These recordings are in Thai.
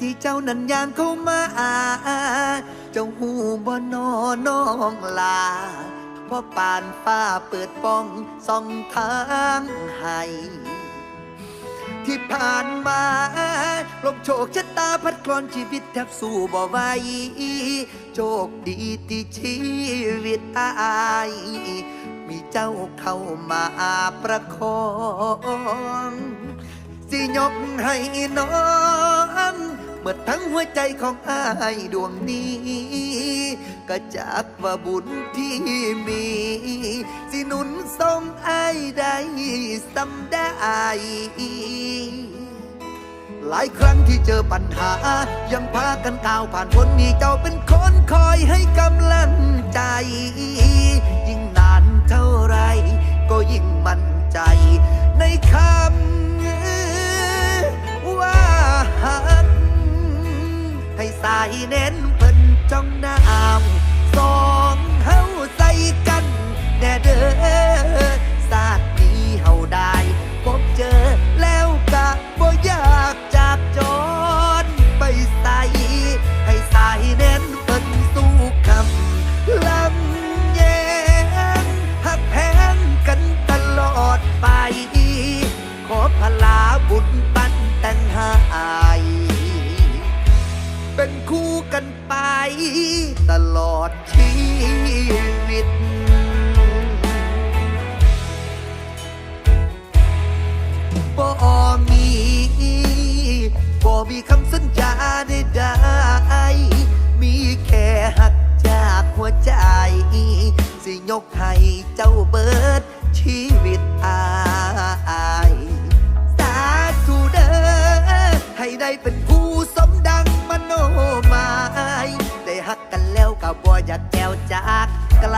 ที่เจ้านั้นยางเข้ามา เจ้าหูบ่นอน้องลาเพราะปานฟ้าเปิดป้องส่องทางให้ที่ผ่านมาลมโชคชะตาพัดกลอนชีวิตแทบสู้บ่ไหวโชคดีที่ชีวิตอาย มีเจ้าเข้ามาประคอง สิยกให้น้อง เมื่อทั้งหัวใจของอายดวงนี้ ก็จากว่าบุญที่มี สิหนุนทรงอายได้สำได้หลายครั้งที่เจอปัญหา ยังพากันก้าวผ่านพ้นมีเจ้าเป็นคนคอยให้กำลังใจ ยิ่งนานเท่าไร ก็ยิ่งมั่น เน้นเพิ่นจ้องหน้า สิยกให้เจ้าเบิดชีวิตอายสาธุเด้อให้ได้เป็นผู้สมดังมโนหมาย ได้หักกันแล้วก็บ่อยากแก้วจากไกล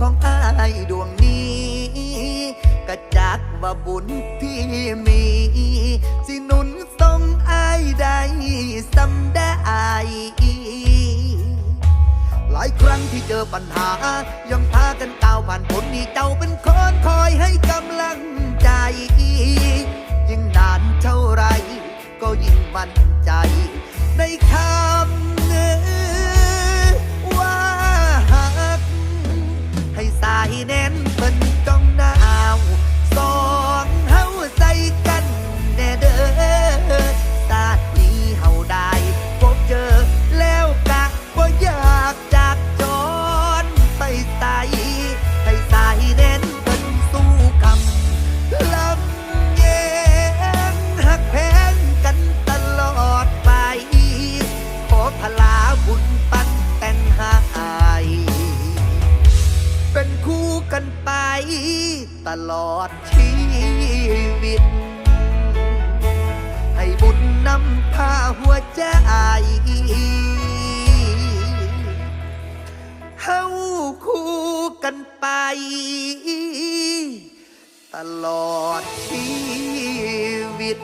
ของอายดวงนี้ กระจักว่าบุญที่มี สิหนุนทรงอายได้สำได้หลายครั้งที่เจอปัญหา ยังพากันก้าวผ่านผลนี่เจ้าเป็นคนคอ คู่กันไปตลอดชีวิต ให้บุญนำพาหัวใจเฮาคู่กันไป ตลอดชีวิต